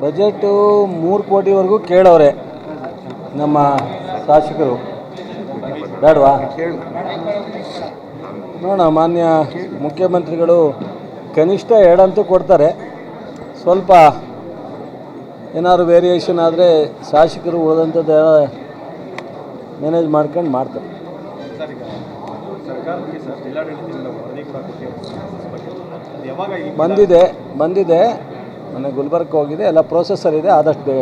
Budget ಮೂರು ಕೋಟಿವರೆಗೂ ಕೇಳವ್ರೆ ನಮ್ಮ ಶಾಸಕರು. ಬೇಡವಾ? ನೋಡೋಣ, ಮಾನ್ಯ ಮುಖ್ಯಮಂತ್ರಿಗಳು ಕನಿಷ್ಠ ಎರಡಂತೂ ಕೊಡ್ತಾರೆ. ಸ್ವಲ್ಪ ಏನಾದ್ರು ವೇರಿಯೇಷನ್ ಆದರೆ ಶಾಸಕರು ಉಳಿದಂಥದ್ದು ಮ್ಯಾನೇಜ್ ಮಾಡ್ಕೊಂಡು ಮಾಡ್ತಾರೆ. ಬಂದಿದೆ ಬಂದಿದೆ. ಮೊನ್ನೆ ಗುಲ್ಬರ್ಗಕ್ಕೆ ಹೋಗಿದೆ ಎಲ್ಲ ಪ್ರೊಸೆಸರ್ ಇದೆ ಆದಷ್ಟು ಬೇಗ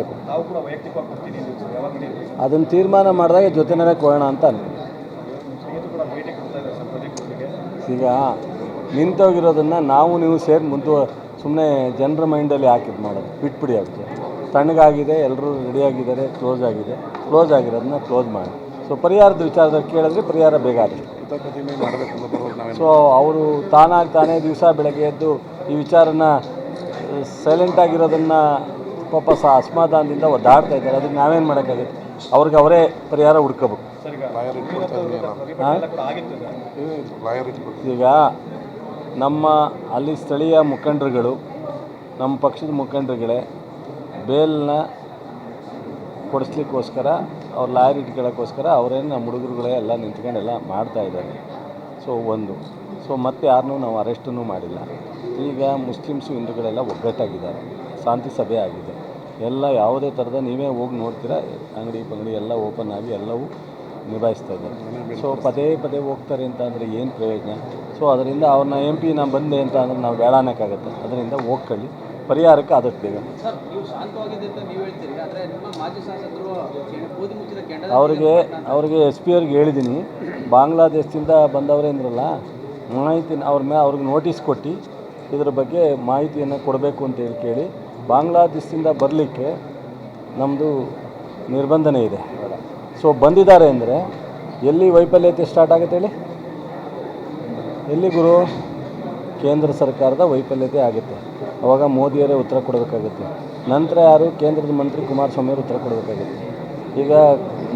ಅದನ್ನು ತೀರ್ಮಾನ ಮಾಡಿದಾಗ ಜೊತೆನೇ ಕೊಡೋಣ ಅಂತ ಅಲ್ಲಿ ಈಗ ನಿಂತೋಗಿರೋದನ್ನು ನಾವು ನೀವು ಸೇರಿ ಮುಂದುವ ಸುಮ್ಮನೆ ಜನರ ಮೈಂಡಲ್ಲಿ ಹಾಕಿದ್ದು ಮಾಡೋದು. ಬಿಟ್ಬಿಡಿ ಅದಕ್ಕೆ. ತಣ್ಣಗಾಗಿದೆ ಎಲ್ಲರೂ ರೆಡಿಯಾಗಿದ್ದಾರೆ ಕ್ಲೋಸ್ ಆಗಿದೆ. ಕ್ಲೋಸ್ ಆಗಿರೋದನ್ನ ಕ್ಲೋಸ್ ಮಾಡಿ. ಸೊ ಪರಿಹಾರದ ವಿಚಾರದಲ್ಲಿ ಕೇಳಿದ್ರೆ ಪರಿಹಾರ ಬೇಗ ಆಗುತ್ತೆ. ಸೊ ಅವರು ತಾನಾಗಿ ತಾನೇ ದಿವಸ ಬೆಳಗ್ಗೆ ಎದ್ದು ಈ ವಿಚಾರನ ಸೈಲೆಂಟ್ ಆಗಿರೋದನ್ನು ಪಾಪ ಸಹ ಅಸಮಾಧಾನದಿಂದ ಒದ್ದಾಡ್ತಾ ಇದ್ದಾರೆ. ಅದಕ್ಕೆ ನಾವೇನು ಮಾಡೋಕ್ಕಾಗುತ್ತೆ? ಅವ್ರಿಗೆ ಅವರೇ ಪರಿಹಾರ ಹುಡ್ಕೋಬೇಕು. ಸರ್ ಈಗ ನಮ್ಮ ಅಲ್ಲಿ ಸ್ಥಳೀಯ ಮುಖಂಡರುಗಳು ನಮ್ಮ ಪಕ್ಷದ ಮುಖಂಡರುಗಳೇ ಬೇಲ್ನ ಕೊಡಿಸ್ಲಿಕ್ಕೋಸ್ಕರ ಅವ್ರ ಲಾಯರ್ ಇಟ್ಕೊಳ್ಳೋಕ್ಕೋಸ್ಕರ ಅವರೇನು ನಮ್ಮ ಹುಡುಗರುಗಳೇ ಎಲ್ಲ ನಿಂತ್ಕೊಂಡೆಲ್ಲ ಮಾಡ್ತಾ ಇದ್ದಾರೆ. ಸೊ ಒಂದು. ಸೊ ಮತ್ತೆ ಯಾರನ್ನೂ ನಾವು ಅರೆಸ್ಟನ್ನು ಮಾಡಿಲ್ಲ. ಈಗ ಮುಸ್ಲಿಮ್ಸು ಹಿಂದೂಗಳೆಲ್ಲ ಒಗ್ಗಟ್ಟಾಗಿದ್ದಾರೆ. ಶಾಂತಿ ಸಭೆ ಆಗಿದೆ. ಎಲ್ಲ ಯಾವುದೇ ಥರದ ನೀವೇ ಹೋಗಿ ನೋಡ್ತೀರಾ ಅಂಗಡಿ ಪಂಗಡಿ ಎಲ್ಲ ಓಪನ್ ಆಗಿ ಎಲ್ಲವೂ ನಿಭಾಯಿಸ್ತಾ ಇದ್ದಾರೆ. ಸೊ ಪದೇ ಪದೇ ಹೋಗ್ತಾರೆ ಅಂತ ಅಂದರೆ ಏನು ಪ್ರಯೋಜನ? ಸೊ ಅದರಿಂದ ಅವ್ರನ್ನ ಎಂ ಪಿ ನಾನು ಬಂದೆ ಅಂತ ಅಂದರೆ ನಾವು ಬೇಡಾನಕ್ಕಾಗತ್ತೆ. ಅದರಿಂದ ಹೋಗ್ಕೊಳ್ಳಿ. ಪರಿಹಾರಕ್ಕೆ ಆದಷ್ಟು ಬೇಗ. ಅವರಿಗೆ ಅವ್ರಿಗೆ ಅವ್ರಿಗೆ ಎಸ್ ಪಿ ಅವ್ರಿಗೆ ಹೇಳಿದ್ದೀನಿ ಬಾಂಗ್ಲಾದೇಶದಿಂದ ಬಂದವರೇ ಅಂದ್ರಲ್ಲ ಮಾಹಿತಿ ಅವ್ರ ಮೇಲೆ ಅವ್ರಿಗೆ ನೋಟಿಸ್ ಕೊಟ್ಟು ಇದ್ರ ಬಗ್ಗೆ ಮಾಹಿತಿಯನ್ನು ಕೊಡಬೇಕು ಅಂತೇಳಿ ಕೇಳಿ, ಬಾಂಗ್ಲಾದೇಶದಿಂದ ಬರಲಿಕ್ಕೆ ನಮ್ಮದು ನಿರ್ಬಂಧನೆ ಇದೆ. ಸೊ ಬಂದಿದ್ದಾರೆ ಅಂದರೆ ಎಲ್ಲಿ ವೈಫಲ್ಯತೆ ಸ್ಟಾರ್ಟ್ ಆಗುತ್ತೆ ಹೇಳಿ? ಎಲ್ಲಿ ಗುರು? ಕೇಂದ್ರ ಸರ್ಕಾರದ ವೈಫಲ್ಯತೆ ಆಗುತ್ತೆ. ಅವಾಗ ಮೋದಿಯವರೇ ಉತ್ತರ ಕೊಡಬೇಕಾಗುತ್ತೆ. ನಂತರ ಯಾರು? ಕೇಂದ್ರದ ಮಂತ್ರಿ ಕುಮಾರಸ್ವಾಮಿಯವರು ಉತ್ತರ ಕೊಡಬೇಕಾಗುತ್ತೆ. ಈಗ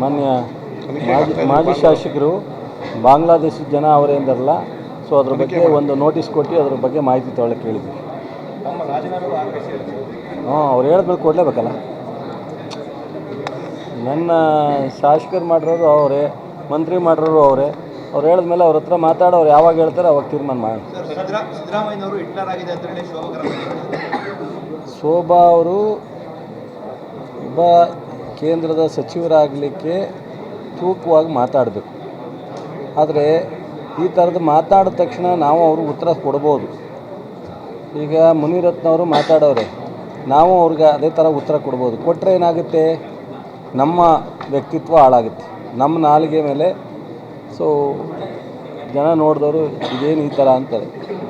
ಮಾನ್ಯ ಮಾಜಿ ಮಾಜಿ ಶಾಸಕರು ಬಾಂಗ್ಲಾದೇಶದ ಜನ ಅವರೇ ಅಂದಾರಲ್ಲ ಸೊ ಅದ್ರ ಬಗ್ಗೆ ಒಂದು ನೋಟಿಸ್ ಕೊಟ್ಟು ಅದ್ರ ಬಗ್ಗೆ ಮಾಹಿತಿ ತೊಗೊಳಕ್ಕೆ ಹೇಳಿದ್ವಿ. ಹಾಂ ಅವ್ರು ಹೇಳಿದ್ಮೇಲೆ ಕೊಡಲೇಬೇಕಲ್ಲ? ನನ್ನ ಶಾಸಕರು ಮಾಡಿರೋರು ಅವರೇ ಮಂತ್ರಿ ಮಾಡಿರೋರು ಅವರೇ. ಅವ್ರು ಹೇಳಿದ್ಮೇಲೆ ಅವ್ರ ಹತ್ರ ಮಾತಾಡೋರು ಯಾವಾಗ ಹೇಳ್ತಾರೆ ಅವಾಗ ತೀರ್ಮಾನ ಮಾಡಿ. ಶೋಭಾ ಅವರು ಒಬ್ಬ ಕೇಂದ್ರದ ಸಚಿವರಾಗಲಿಕ್ಕೆ ತೂಕವಾಗಿ ಮಾತಾಡಬೇಕು. ಆದರೆ ಈ ಥರದ್ದು ಮಾತಾಡಿದ ತಕ್ಷಣ ನಾವು ಅವ್ರಿಗೆ ಉತ್ತರ ಕೊಡ್ಬೋದು. ಈಗ ಮುನಿರತ್ನವರು ಮಾತಾಡೋರೆ, ನಾವು ಅವ್ರಿಗೆ ಅದೇ ಥರ ಉತ್ತರ ಕೊಡ್ಬೋದು. ಕೊಟ್ಟರೆ ಏನಾಗುತ್ತೆ? ನಮ್ಮ ವ್ಯಕ್ತಿತ್ವ ಹಾಳಾಗುತ್ತೆ. ನಮ್ಮ ನಾಲಿಗೆ ಮೇಲೆ ಸೊ ಜನ ನೋಡಿದವರು ಇದೇನು ಈ ಥರ ಅಂತಾರೆ.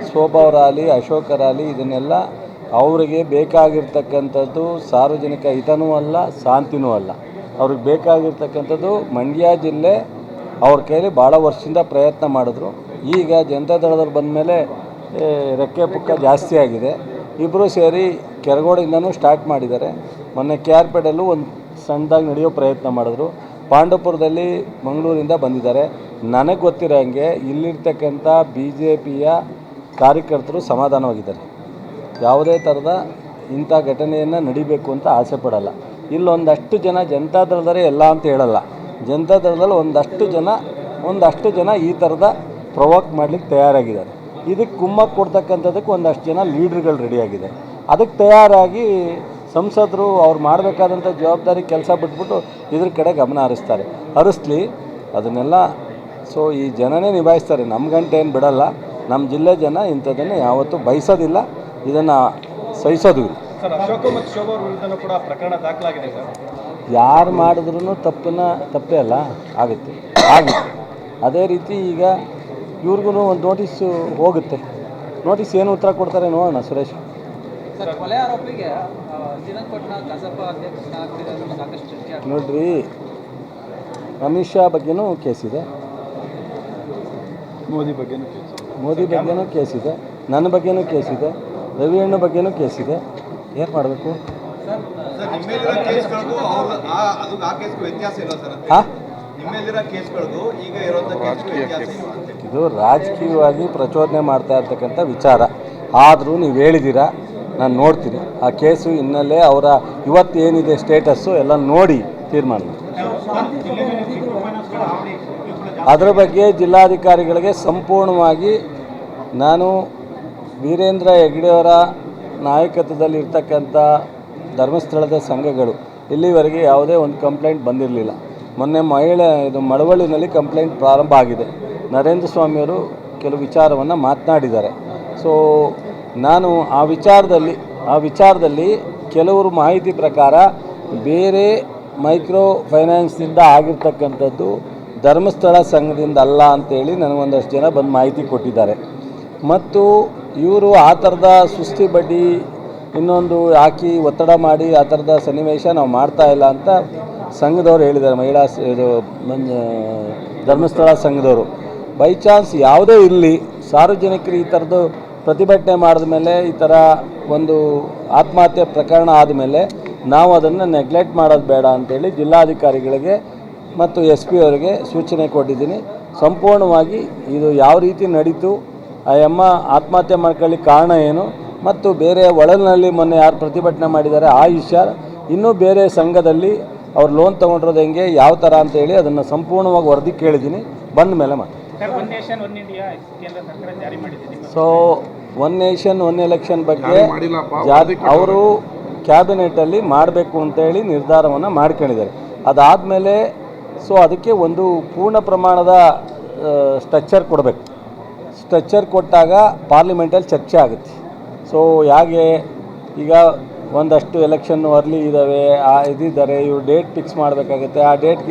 ಶೋಭಾ ಅವರಾಗಲಿ ಅಶೋಕರಾಗಲಿ ಇದನ್ನೆಲ್ಲ ಅವರಿಗೆ ಬೇಕಾಗಿರ್ತಕ್ಕಂಥದ್ದು ಸಾರ್ವಜನಿಕ ಹಿತನೂ ಅಲ್ಲ, ಶಾಂತಿನೂ ಅಲ್ಲ. ಅವ್ರಿಗೆ ಬೇಕಾಗಿರ್ತಕ್ಕಂಥದ್ದು ಮಂಡ್ಯ ಜಿಲ್ಲೆ ಅವ್ರ ಕೈಲಿ ಭಾಳ ವರ್ಷದಿಂದ ಪ್ರಯತ್ನ ಮಾಡಿದ್ರು. ಈಗ ಜನತಾದಳದವ್ರು ಬಂದ ಮೇಲೆ ರೆಕ್ಕೆ ಪುಕ್ಕ ಜಾಸ್ತಿ ಆಗಿದೆ. ಇಬ್ಬರು ಸೇರಿ ಕೆರಗೋಡಿಂದನೂ ಸ್ಟಾರ್ಟ್ ಮಾಡಿದ್ದಾರೆ. ಮೊನ್ನೆ ಕೆ ಆರ್ ಪೇಟಲ್ಲೂ ಒಂದು ಸಣ್ಣದಾಗಿ ನಡೆಯೋ ಪ್ರಯತ್ನ ಮಾಡಿದ್ರು. ಪಾಂಡವಪುರದಲ್ಲಿ ಮಂಗಳೂರಿಂದ ಬಂದಿದ್ದಾರೆ. ನನಗೆ ಗೊತ್ತಿರೋ ಹಾಗೆ ಇಲ್ಲಿರ್ತಕ್ಕಂಥ ಬಿ ಜೆ ಪಿಯ ಕಾರ್ಯಕರ್ತರು ಸಮಾಧಾನವಾಗಿದ್ದಾರೆ. ಯಾವುದೇ ಥರದ ಇಂಥ ಘಟನೆಯನ್ನು ನಡಿಬೇಕು ಅಂತ ಆಸೆ ಪಡಲ್ಲ. ಇಲ್ಲೊಂದಷ್ಟು ಜನ ಜನತಾ ಜನತಾದಳದವರೇ ಎಲ್ಲ ಅಂತ ಹೇಳಲ್ಲ. ಜನತಾದಳದಲ್ಲಿ ಒಂದಷ್ಟು ಜನ ಒಂದಷ್ಟು ಜನ ಈ ಥರದ ಪ್ರೊವೋಕ್ ಮಾಡಲಿಕ್ಕೆ ತಯಾರಾಗಿದ್ದಾರೆ. ಇದಕ್ಕೆ ಕುಮ್ಮಕ್ಕೆ ಕೊಡ್ತಕ್ಕಂಥದ್ದಕ್ಕೆ ಒಂದಷ್ಟು ಜನ ಲೀಡ್ರ್ಗಳು ರೆಡಿಯಾಗಿದೆ ಅದಕ್ಕೆ ತಯಾರಾಗಿ ಸಂಸದರು ಅವ್ರು ಮಾಡಬೇಕಾದಂಥ ಜವಾಬ್ದಾರಿ ಕೆಲಸ ಬಿಟ್ಬಿಟ್ಟು ಇದ್ರ ಕಡೆ ಗಮನ ಹರಿಸ್ತಾರೆ. ಹರಿಸ್ಲಿ, ಅದನ್ನೆಲ್ಲ ಸೊ ಈ ಜನನೇ ನಿಭಾಯಿಸ್ತಾರೆ. ನಮ್ಮ ಗಂಟೆ ಏನು ಬಿಡಲ್ಲ. ನಮ್ಮ ಜಿಲ್ಲೆ ಜನ ಇಂಥದ್ದನ್ನು ಯಾವತ್ತೂ ಬಯಸೋದಿಲ್ಲ. ಇದನ್ನು ಸಹಿಸೋದು ಇಲ್ಲ. ಯಾರು ಮಾಡಿದ್ರೂ ತಪ್ಪನ್ನ ತಪ್ಪೇ ಅಲ್ಲ ಆಗುತ್ತೆ ಆಗುತ್ತೆ. ಅದೇ ರೀತಿ ಈಗ ಇವ್ರಿಗೂ ಒಂದು ನೋಟಿಸು ಹೋಗುತ್ತೆ. ನೋಟಿಸ್ ಏನು ಉತ್ತರ ಕೊಡ್ತಾರೆ ನೋಡೋಣ ಸುರೇಶ್. ನೋಡ್ರಿ ಅಮಿತ್ ಶಾ ಬಗ್ಗೆನೂ ಕೇಸಿದೆ ಮೋದಿ ಬಗ್ಗೆ ಮೋದಿ ಬಗ್ಗೆನೂ ಕೇಸಿದೆ ನನ್ನ ಬಗ್ಗೆನೂ ಕೇಸಿದೆ ರವಿ ಅಣ್ಣ ಬಗ್ಗೆನೂ ಇದೆ. ಏನು ಮಾಡಬೇಕು? ಇದು ರಾಜಕೀಯವಾಗಿ ಪ್ರಚೋದನೆ ಮಾಡ್ತಾ ಇರ್ತಕ್ಕಂಥ ವಿಚಾರ. ಆದರೂ ನೀವು ಹೇಳಿದ್ದೀರಾ ನಾನು ನೋಡ್ತೀನಿ. ಆ ಕೇಸು ಹಿನ್ನೆಲೆ ಅವರ ಇವತ್ತು ಏನಿದೆ ಸ್ಟೇಟಸ್ಸು ಎಲ್ಲ ನೋಡಿ ತೀರ್ಮಾನ. ಅದರ ಬಗ್ಗೆ ಜಿಲ್ಲಾಧಿಕಾರಿಗಳಿಗೆ ಸಂಪೂರ್ಣವಾಗಿ ನಾನು ವೀರೇಂದ್ರ ಹೆಗ್ಡೆಯವರ ನಾಯಕತ್ವದಲ್ಲಿ ಇರ್ತಕ್ಕಂಥ ಧರ್ಮಸ್ಥಳದ ಸಂಘಗಳು. ಇಲ್ಲಿವರೆಗೆ ಯಾವುದೇ ಒಂದು ಕಂಪ್ಲೇಂಟ್ ಬಂದಿರಲಿಲ್ಲ. ಮೊನ್ನೆ ಮಹಿಳೆ, ಇದು ಮಳವಳ್ಳಿನಲ್ಲಿ ಕಂಪ್ಲೇಂಟ್ ಪ್ರಾರಂಭ ಆಗಿದೆ. ನರೇಂದ್ರ ಸ್ವಾಮಿಯವರು ಕೆಲವು ವಿಚಾರವನ್ನು ಮಾತನಾಡಿದ್ದಾರೆ. ಸೊ ನಾನು ಆ ವಿಚಾರದಲ್ಲಿ ಆ ವಿಚಾರದಲ್ಲಿ ಕೆಲವರು ಮಾಹಿತಿ ಪ್ರಕಾರ ಬೇರೆ ಮೈಕ್ರೋ ಫೈನಾನ್ಸ್ನಿಂದ ಆಗಿರ್ತಕ್ಕಂಥದ್ದು ಧರ್ಮಸ್ಥಳ ಸಂಘದಿಂದ ಅಲ್ಲ ಅಂತೇಳಿ ನನಗೊಂದಷ್ಟು ಜನ ಬಂದು ಮಾಹಿತಿ ಕೊಟ್ಟಿದ್ದಾರೆ. ಮತ್ತು ಇವರು ಆ ಥರದ ಸುಸ್ತಿ ಬಡ್ಡಿ ಇನ್ನೊಂದು ಹಾಕಿ ಒತ್ತಡ ಮಾಡಿ ಆ ಥರದ ಸನ್ನಿವೇಶ ನಾವು ಮಾಡ್ತಾ ಇಲ್ಲ ಅಂತ ಸಂಘದವ್ರು ಹೇಳಿದ್ದಾರೆ. ಮಹಿಳಾ ಇದು ಧರ್ಮಸ್ಥಳ ಸಂಘದವರು. ಬೈ ಚಾನ್ಸ್ ಯಾವುದೇ ಇರಲಿ, ಸಾರ್ವಜನಿಕರು ಈ ಥರದ್ದು ಪ್ರತಿಭಟನೆ ಮಾಡಿದ ಮೇಲೆ, ಈ ಥರ ಒಂದು ಆತ್ಮಹತ್ಯೆ ಪ್ರಕರಣ ಆದಮೇಲೆ ನಾವು ಅದನ್ನು ನೆಗ್ಲೆಕ್ಟ್ ಮಾಡೋದು ಬೇಡ ಅಂತೇಳಿ ಜಿಲ್ಲಾಧಿಕಾರಿಗಳಿಗೆ ಮತ್ತು ಎಸ್ ಪಿ ಅವರಿಗೆ ಸೂಚನೆ ಕೊಟ್ಟಿದ್ದೀನಿ. ಸಂಪೂರ್ಣವಾಗಿ ಇದು ಯಾವ ರೀತಿ ನಡೀತು, ಆ ಅಮ್ಮ ಆತ್ಮಹತ್ಯೆ ಮಾಡ್ಕೊಳ್ಳಿ ಕಾರಣ ಏನು ಮತ್ತು ಬೇರೆ ಒಳಲಿನಲ್ಲಿ ಮೊನ್ನೆ ಯಾರು ಪ್ರತಿಭಟನೆ ಮಾಡಿದ್ದಾರೆ ಆ ವಿಷಯ ಇನ್ನೂ ಬೇರೆ ಸಂಘದಲ್ಲಿ ಅವ್ರು ಲೋನ್ ತೊಗೊಂಡಿರೋದು ಹೆಂಗೆ ಯಾವ ಥರ ಅಂತೇಳಿ ಅದನ್ನು ಸಂಪೂರ್ಣವಾಗಿ ವರದಿ ಕೇಳಿದ್ದೀನಿ. ಬಂದ ಮೇಲೆ ಮಾಡಿ sir one nation one India ಕೇಂದ್ರ ಸರ್ಕಾರ ಜಾರಿ ಮಾಡಿದೆ ನಿಮ್ಮ so one nation one election ಬಗ್ಗೆ ಅವರು ಕ್ಯಾಬಿನೆಟಲ್ಲಿ ಮಾಡಬೇಕು ಅಂತೇಳಿ ನಿರ್ಧಾರವನ್ನು ಮಾಡ್ಕೊಂಡಿದ್ದಾರೆ. ಅದಾದಮೇಲೆ ಸೊ ಅದಕ್ಕೆ ಒಂದು ಪೂರ್ಣ ಪ್ರಮಾಣದ ಸ್ಟ್ರಕ್ಚರ್ ಕೊಡಬೇಕು. ಸ್ಟ್ರಕ್ಚರ್ ಕೊಟ್ಟಾಗ ಪಾರ್ಲಿಮೆಂಟಲ್ಲಿ ಚರ್ಚೆ ಆಗುತ್ತೆ. ಸೊ ಹೇಗೆ ಈಗ ಒಂದಷ್ಟು ಎಲೆಕ್ಷನ್ ಅರ್ಲಿ ಇದ್ದಾವೆ ಆ ಇದಿದ್ದಾರೆ ಇವ್ರು ಡೇಟ್ ಫಿಕ್ಸ್ ಮಾಡಬೇಕಾಗುತ್ತೆ. ಆ ಡೇಟ್ಗೆ